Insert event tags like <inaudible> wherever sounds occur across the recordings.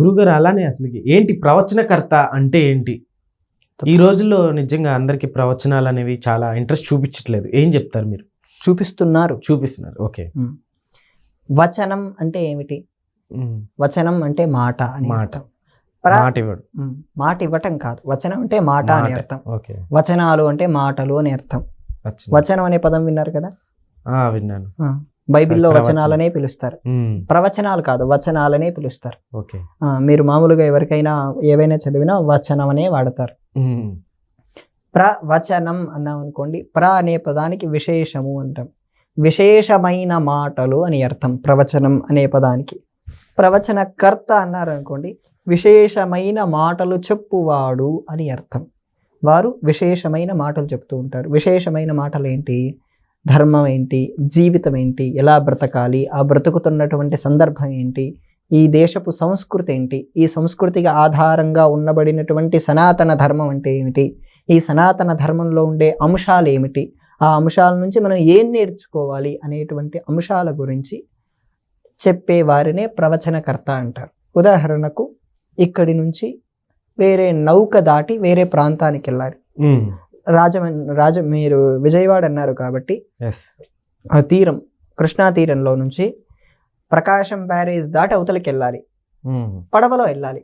గురుగారు అలానే అసలుకి ఏంటి ప్రవచనకర్త అంటే ఏంటి? ఈ రోజుల్లో నిజంగా అందరికి ప్రవచనాలు అనేవి చాలా ఇంట్రెస్ట్ చూపించట్లేదు. ఏం చెప్తారు మీరు? చూపిస్తున్నారు. చూపిస్తున్నారు. ఓకే. వచనం అంటే ఏమిటి? వచనం అంటే మాట అని మాట. మాట ఇవ్వడు. మాట ఇవ్వటం కాదు. వచనం అంటే మాట అని. అర్థం. వచనాలు అంటే మాటలు అని అర్థం. వచనం. అనే పదం విన్నారు కదా? ఆ, విన్నాను. బైబిల్లో. వచనాలనే పిలుస్తారు. ప్రవచనాలు కాదు వచనాలనే పిలుస్తారు. మీరు మామూలుగా ఎవరికైనా ఏవైనా చదివినా వచనం అనే వాడతారు ప్రవచనం అన్నాం అనుకోండి ప్ర అనే పదానికి విశేషము అంటాం. విశేషమైన మాటలు అని అర్థం ప్రవచనం అనే పదానికి. ప్రవచనకర్త అన్నారు అనుకోండి విశేషమైన మాటలు చెప్పువాడు అని అర్థం. వారు విశేషమైన మాటలు చెప్తూ ఉంటారు. విశేషమైన మాటలు ఏంటి ధర్మం ఏంటి? జీవితం ఏంటి? ఎలా బ్రతకాలి? ఆ బ్రతుకుతున్నటువంటి సందర్భం ఏంటి? ఈ దేశపు సంస్కృతి ఏంటి? ఈ సంస్కృతికి ఆధారంగా ఉన్నబడినటువంటి సనాతన ధర్మం అంటే ఏమిటి? ఈ సనాతన ధర్మంలో ఉండే అంశాలు ఏమిటి? ఆ అంశాల నుంచి మనం ఏం నేర్చుకోవాలి అనేటువంటి అంశాల గురించి చెప్పే వారినే ప్రవచనకర్త అంటారు. ఉదాహరణకు ఇక్కడి నుంచి వేరే నౌక దాటి వేరే ప్రాంతానికి వెళ్ళాలి. రాజమన్ రాజ మీరు విజయవాడ అన్నారు కాబట్టి ఆ తీరం కృష్ణా తీరంలో నుంచి ప్రకాశం బ్యారేజ్ దాటి అవతలకి వెళ్ళాలి. ఉమ్, పడవలో వెళ్ళాలి.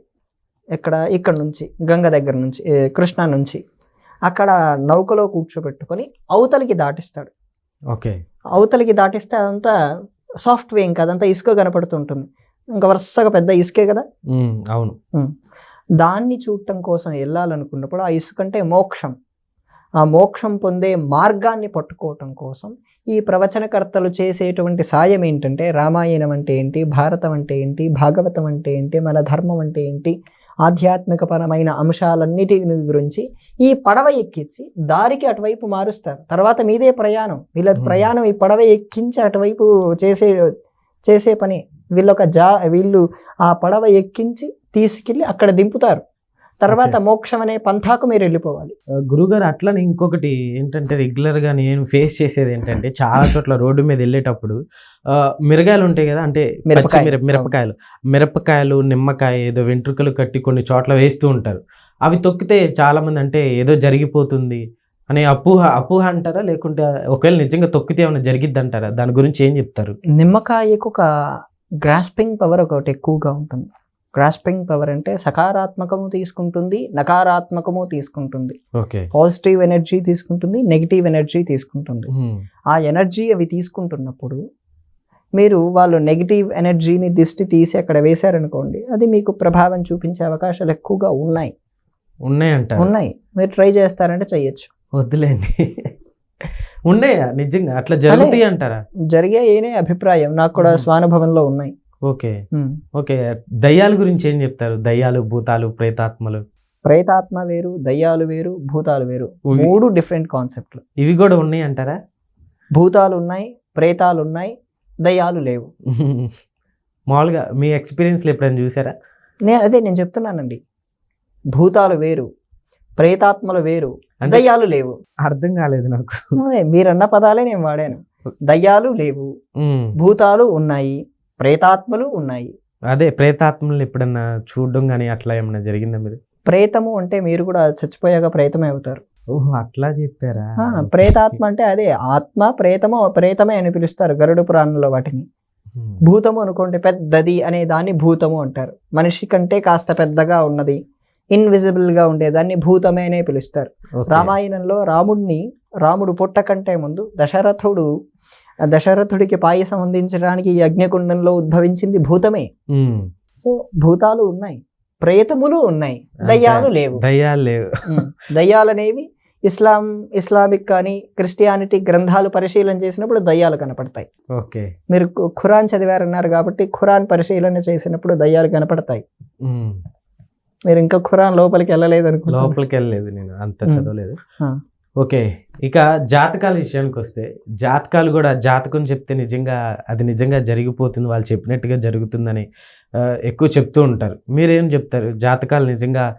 ఇక్కడ ఇక్కడ నుంచి గంగ దగ్గర నుంచి కృష్ణా నుంచి. అక్కడ నౌకలో కూర్చోబెట్టుకొని అవతలికి దాటిస్తాడు. ఓకే అవతలికి దాటిస్తే అదంతా సాఫ్ట్వేర్ ఇంకా అదంతా ఇసుక కనపడుతుంటుంది. ఇంకా వరుసగా పెద్ద ఇసుకే కదా? ఉమ్, అవును. దాన్ని చూడటం కోసం వెళ్ళాలనుకున్నప్పుడు ఆ ఇసుక అంటే మోక్షం. ఆ మోక్షం పొందే మార్గాన్ని పట్టుకోవటం కోసం ఈ ప్రవచనకర్తలు చేసేటువంటి సాయం ఏంటంటే రామాయణం అంటే ఏంటి భారతం అంటే ఏంటి భాగవతం అంటే ఏంటి మన ధర్మం అంటే ఏంటి ఆధ్యాత్మికపరమైన అంశాలన్నిటి గురించి ఈ పడవ ఎక్కించి దారికి అటువైపు మారుస్తారు. తర్వాత మీదే ప్రయాణం. వీళ్ళ. ప్రయాణం ఈ పడవ ఎక్కించి అటువైపు చేసే చేసే పని. వీళ్ళొక జా వీళ్ళు ఆ పడవ ఎక్కించి తీసుకెళ్ళి అక్కడ దింపుతారు. తర్వాత మోక్షం అనే పంథాకు మీరు వెళ్ళిపోవాలి. గురుగారు అట్లనే ఇంకొకటి ఏంటంటే రెగ్యులర్గా నేను ఫేస్ చేసేది ఏంటంటే చాలా చోట్ల రోడ్డు మీద వెళ్ళేటప్పుడు మిరగాయలు ఉంటాయి కదా అంటే మిరపకాయలు. మిరపకాయలు. నిమ్మకాయ ఏదో వెంట్రుకలు కట్టి కొన్ని చోట్ల వేస్తూ ఉంటారు. అవి తొక్కితే చాలా మంది అంటే ఏదో జరిగిపోతుంది అనే అపోహ అపోహ అంటారా? లేకుంటే ఒకవేళ నిజంగా తొక్కితే ఏమైనా జరిగిద్ది అంటారా దాని గురించి ఏం చెప్తారు? నిమ్మకాయకు ఒక గ్రాస్పింగ్ పవర్ ఒకటి ఎక్కువగా ఉంటుంది. గ్రాస్పింగ్ పవర్ అంటే సకారాత్మకము తీసుకుంటుంది నకారాత్మకము తీసుకుంటుంది. పాజిటివ్ ఎనర్జీ తీసుకుంటుంది నెగిటివ్ ఎనర్జీ తీసుకుంటుంది. ఆ ఎనర్జీ అవి తీసుకుంటున్నప్పుడు మీరు వాళ్ళు నెగిటివ్ ఎనర్జీని దిష్టి తీసి అక్కడ వేశారనుకోండి అది మీకు ప్రభావం చూపించే అవకాశాలు ఎక్కువగా ఉన్నాయి. ఉన్నాయంటారు? ఉన్నాయి. మీరు ట్రై చేస్తారంటే చెయ్యొచ్చు వద్దులేండి. ఉన్నాయా? నిజంగా అట్లా జరుగుతాయి అంటారా? జరిగాయనే అభిప్రాయం. నాకు కూడా. స్వానుభవంలో ఉన్నాయి. ఓకే. ఓకే. దయ్యాల గురించి ఏం చెప్తారు? దయ్యాలు భూతాలు ప్రేతాత్మలు? ప్రేతాత్మ వేరు దయ్యాలు వేరు భూతాలు వేరు. మూడు డిఫరెంట్ కాన్సెప్ట్లు. ఇవి కూడా ఉన్నాయి అంటారా? భూతాలు ఉన్నాయి ప్రేతాలు ఉన్నాయి దయ్యాలు లేవు. <laughs> మామూలుగా మీ ఎక్స్పీరియన్స్లో ఎప్పుడైనా చూసారా? నే అదే నేను చెప్తున్నానండి. భూతాలు వేరు ప్రేతాత్మలు వేరు దయ్యాలు లేవు. అర్థం కాలేదు నాకు. మీరన్న పదాలే నేను వాడాను. దయ్యాలు లేవు భూతాలు ఉన్నాయి ప్రేతాత్మలు ఉన్నాయి. అదే ప్రేతాత్మలు ఎప్పుడన్నా చూడడం కానీ అట్లా ఏమన్నా జరిగిందా మీరు? ప్రేతము అంటే మీరు కూడా చచ్చిపోయాక ప్రేతమే అవుతారు. ఓహో అట్లా చెప్పారా? ఆ, ప్రేతాత్మ అంటే అదే ఆత్మ ప్రేతము ప్రేతమే అని పిలుస్తారు గరుడ పురాణంలో వాటిని. భూతము అనుకోండి పెద్దది అనే దాన్ని భూతము అంటారు. మనిషి కంటే కాస్త పెద్దగా ఉన్నది ఇన్విజిబుల్గా ఉండేదాన్ని భూతమే అనే పిలుస్తారు. ఓకే. రామాయణంలో రాముడిని రాముడు పుట్ట కంటే ముందు దశరథుడు దశరథుడికి పాయసం అందించడానికి యజ్ఞకుండంలో ఉద్భవించింది భూతమే. సో భూతాలు ఉన్నాయి. ప్రేతములు ఉన్నాయి. దయ్యాలు లేవు. దయ్యాలు లేవు. ఉమ్. దయ్యాలనేవి ఇస్లాం ఇస్లామిక్ కానీ క్రిస్టియానిటీ గ్రంథాలు పరిశీలన చేసినప్పుడు దయ్యాలు కనపడతాయి. ఓకే. మీరు ఖురాన్ చదివారన్నారు కాబట్టి ఖురాన్ పరిశీలన చేసినప్పుడు దయ్యాలు కనపడతాయి. మీరు ఇంకా ఖురాన్ లోపలికి వెళ్ళలేదు అనుకుంటున్నారు లోపలికి వెళ్ళలేదు నేను. అంత. చదవలేదు. ఓకే. ఇక జాతకాల విషయానికి వస్తే జాతకాలు కూడా జాతకం చెప్తే నిజంగా అది నిజంగా జరిగిపోతుంది వాళ్ళు చెప్పినట్టుగా జరుగుతుందని ఎక్కువ చెప్తూ ఉంటారు. మీరేం చెప్తారు? జాతకాలు నిజంగా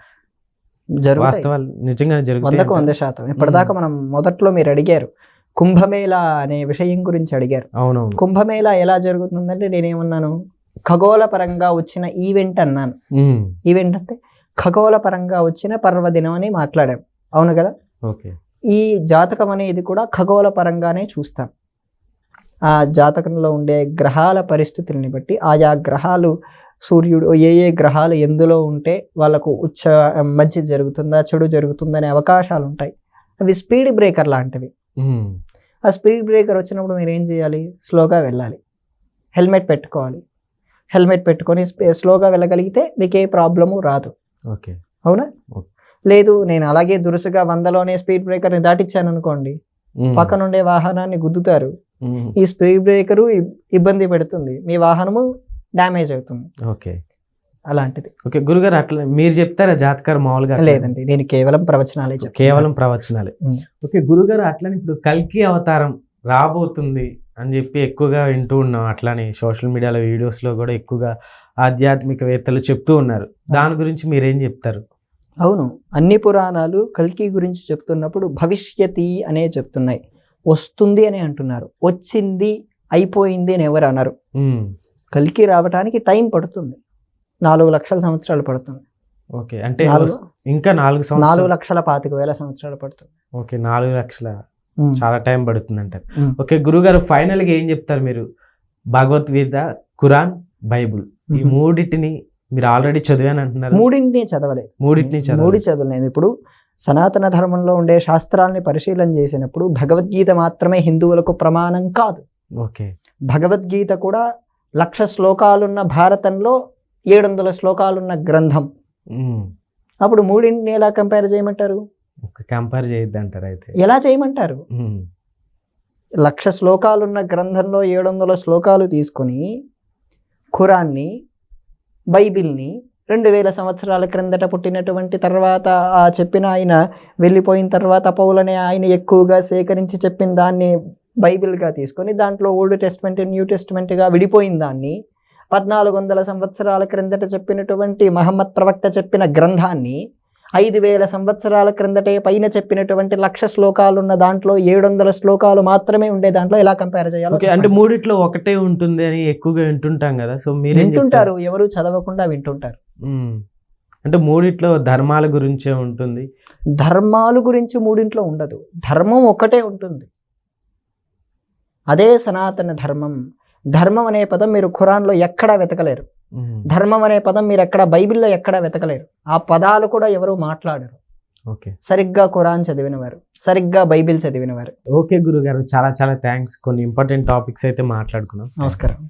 జరుగుతాయి. వాస్తవాలు నిజంగా వందకు జరుగుతాయి వంద శాతం. ఇప్పటిదాకా మనం మొదట్లో మీరు అడిగారు కుంభమేళా అనే విషయం గురించి అడిగారు. అవునవును. కుంభమేళా ఎలా జరుగుతుందంటే నేనేమన్నాను ఖగోళ పరంగా వచ్చిన ఈవెంట్ అన్నాను. ఈవెంట్ అంటే ఖగోళ పరంగా వచ్చిన పర్వదినం అని మాట్లాడాం. అవును కదా? ఓకే. ఈ జాతకం అనేది కూడా ఖగోళ పరంగానే చూస్తాం. ఆ జాతకంలో ఉండే గ్రహాల పరిస్థితుల్ని బట్టి ఆయా గ్రహాలు సూర్యుడు ఏ ఏ గ్రహాలు ఎందులో ఉంటే వాళ్ళకు ఉచ్చ మంచి జరుగుతుందా చెడు జరుగుతుందా అనే అవకాశాలు ఉంటాయి. అవి స్పీడ్ బ్రేకర్ లాంటివి. ఆ స్పీడ్ బ్రేకర్ వచ్చినప్పుడు మీరు ఏం చేయాలి? స్లోగా వెళ్ళాలి. హెల్మెట్ పెట్టుకోవాలి. హెల్మెట్ పెట్టుకొని స్లోగా వెళ్ళగలిగితే మీకు ఏ ప్రాబ్లము రాదు. ఓకే. అవునా? ఓకే. లేదు నేను అలాగే దురుసుగా వందలోనే స్పీడ్ బ్రేకర్ని దాటిచ్చాను అనుకోండి. పక్కనుండే వాహనాన్ని గుద్దుతారు. ఈ స్పీడ్ బ్రేకరు ఇబ్- ఇబ్బంది పెడుతుంది. మీ వాహనము డ్యామేజ్ అవుతుంది. ఓకే. అలాంటిది. ఓకే గురుగారు అట్లా మీరు చెప్తారా జాతకారు మామూలుగా? లేదండి నేను కేవలం ప్రవచనాలే కేవలం ప్రవచనాలే. ఓకే గురుగారు అట్లని ఇప్పుడు కల్కి అవతారం రాబోతుంది అని చెప్పి ఎక్కువగా వింటూ ఉన్నాం. అట్లానే సోషల్ మీడియాలో వీడియోస్లో కూడా ఎక్కువగా ఆధ్యాత్మికవేత్తలు చెప్తూ ఉన్నారు. దాని గురించి మీరేం చెప్తారు? అవును అన్ని పురాణాలు కల్కి గురించి చెప్తున్నప్పుడు భవిష్యతి అనే చెప్తున్నాయి. వస్తుంది అని అంటున్నారు. వచ్చింది అయిపోయింది అని ఎవరు అన్నారు కల్కి రావడానికి టైం పడుతుంది. నాలుగు లక్షల సంవత్సరాలు పడుతుంది. ఓకే అంటే ఇంకా నాలుగు నాలుగు లక్షల పాతిక వేల సంవత్సరాలు పడుతుంది. ఓకే నాలుగు లక్షల. చాలా టైం పడుతుంది అంటారు. ఓకే గురుగారు ఫైనల్గా ఏం చెప్తారు మీరు? భగవద్గీత ఖురాన్ బైబుల్ ఈ. మూడిటిని మీరు ఆల్రెడీ చదివాను అంటున్నారు. మూడింటిని చదవలేదు. మూడింటిని మూడు చదవాలి చదవలేదు. ఇప్పుడు సనాతన ధర్మంలో ఉండే శాస్త్రాల్ని పరిశీలన చేసినప్పుడు భగవద్గీత మాత్రమే హిందువులకు ప్రమాణం కాదు. ఓకే. భగవద్గీత కూడా లక్ష శ్లోకాలున్న భారతంలో ఏడు వందల శ్లోకాలున్న గ్రంథం. అప్పుడు మూడింటిని ఎలా కంపేర్ చేయమంటారు? కంపేర్ చేయొద్దు అంటారు అయితే. ఎలా చేయమంటారు? లక్ష శ్లోకాలున్న గ్రంథంలో ఏడు వందల శ్లోకాలు తీసుకొని ఖురాన్ని బైబిల్ని రెండు వేల సంవత్సరాల క్రిందట పుట్టినటువంటి తర్వాత ఆ చెప్పిన ఆయన వెళ్ళిపోయిన తర్వాత పౌలనే ఆయన ఎక్కువగా సేకరించి చెప్పిన దాన్ని బైబిల్గా తీసుకొని దాంట్లో ఓల్డ్ టెస్ట్మెంట్ న్యూ టెస్ట్మెంట్గా విడిపోయిన దాన్ని పద్నాలుగు వందల సంవత్సరాల క్రిందట చెప్పినటువంటి మహమ్మద్ ప్రవక్త చెప్పిన గ్రంథాన్ని ఐదు వేల సంవత్సరాల క్రిందటే పైన చెప్పినటువంటి లక్ష శ్లోకాలు ఉన్న దాంట్లో ఏడు వందల శ్లోకాలు మాత్రమే ఉండే దాంట్లో ఎలా కంపేర్ చేయాలో అంటే. మూడిట్లో ఒకటే ఉంటుంది అని ఎక్కువగా వింటుంటాం కదా సో మీరు వింటుంటారు ఎవరు చదవకుండా వింటుంటారు. అంటే మూడిట్లో ధర్మాల గురించే ఉంటుంది. ధర్మాలు గురించి మూడింట్లో ఉండదు. ధర్మం ఒకటే ఉంటుంది. అదే సనాతన ధర్మం. ధర్మం అనే పదం మీరు ఖురాన్లో ఎక్కడా వెతకలేరు. ధర్మం అనే పదం మీరు ఎక్కడ బైబిల్లో ఎక్కడా వెతకలేరు. ఆ పదాలు కూడా ఎవరు మాట్లాడరు. ఓకే. సరిగ్గా ఖురాన్ చదివినవారు సరిగ్గా బైబిల్ చదివినవారు. ఓకే గురుగారు చాలా చాలా థ్యాంక్స్. కొన్ని ఇంపార్టెంట్ టాపిక్స్ అయితే మాట్లాడుకున్నాం. నమస్కారం.